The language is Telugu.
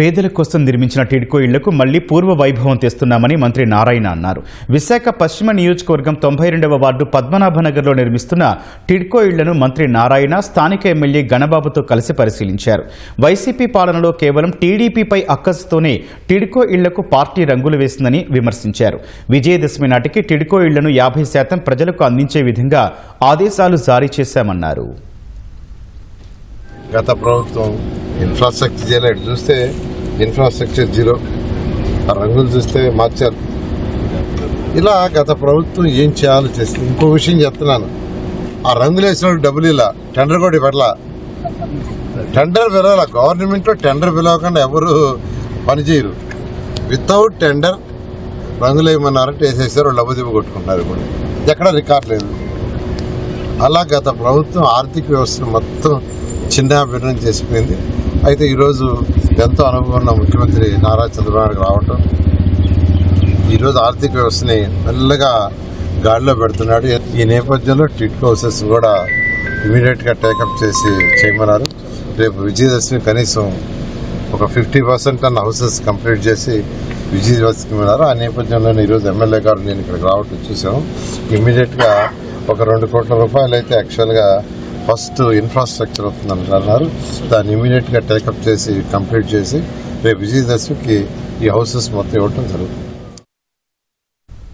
పేదల కోసం నిర్మించిన టిడ్కో ఇళ్ళకు మళ్ళీ పూర్వ వైభవం తెస్తున్నామని మంత్రి నారాయణ అన్నారు. విశాఖ పశ్చిమ నియోజకవర్గం తొంభై రెండవ వార్డు పద్మనాభనగర్లో నిర్మిస్తున్న టిడ్కో ఇళ్ళను మంత్రి నారాయణ స్థానిక ఎమ్మెల్యే గణబాబుతో కలిసి పరిశీలించారు. వైసీపీ పాలనలో కేవలం టీడీపీపై అక్కసుతోనే టిడ్కో ఇళ్ళకు పార్టీ రంగులు వేసిందని విమర్శించారు. విజయదశమి నాటికి టిడ్కో ఇళ్ళను యాభై శాతం ప్రజలకు అందించే విధంగా ఆదేశాలు జారీ చేశామన్నారు. గత ప్రభుత్వం ఇన్ఫ్రాస్ట్రక్చర్ చేయలేదు చూస్తే ఇన్ఫ్రాస్ట్రక్చర్ జీరో ఆ రంగులు చూస్తే మార్చారు ఇలా గత ప్రభుత్వం ఏం చేయాలో చేస్తుంది. ఇంకో విషయం చెప్తున్నాను. ఆ రంగులు వేసిన డబ్బులు ఇలా టెండర్ కూడా పెట్టాల టెండర్ పిలవాల గవర్నమెంట్లో టెండర్ పిలవకుండా ఎవరు పనిచేయరు వితౌట్ టెండర్ రంగులు వేయమన్నారంటే వేసేసారు డబ్బు దిబ్బ కొట్టుకుంటున్నారు ఇప్పుడు ఎక్కడ రికార్డ్ లేదు. అలా గత ప్రభుత్వం ఆర్థిక వ్యవస్థను మొత్తం చిన్న భిన్నం చేసిపోయింది. అయితే ఈరోజు ఎంతో అనుభవం ఉన్న ముఖ్యమంత్రి నారా చంద్రబాబు రావటం. ఈరోజు ఆర్థిక వ్యవస్థని మెల్లగా గాడిలో పెడుతున్నాడు. ఈ నేపథ్యంలో టిట్ హౌసెస్ కూడా ఇమీడియట్గా టేకప్ చేసి చేయమన్నారు. రేపు విజయదశమి కనీసం ఒక ఫిఫ్టీ పర్సెంట్ అన్న హౌసెస్ కంప్లీట్ చేసి విజయదశమి ఉన్నారు ఆ నేపథ్యంలోనే ఈరోజు ఎమ్మెల్యే గారు నేను ఇక్కడికి రావటం చూసాము ఇమీడియట్గా ఒక రెండు కోట్ల రూపాయలు అయితే యాక్చువల్గా ఫస్ట్ ఇన్ఫ్రాస్ట్రక్చర్ వస్తుందని అన్నారు. దాన్ని ఇమీడియట్గా టేకప్ చేసి కంప్లీట్ చేసి రేపు విజయదశమికి ఈ హౌసెస్ మొత్తం ఇవ్వటం జరుగుతుంది.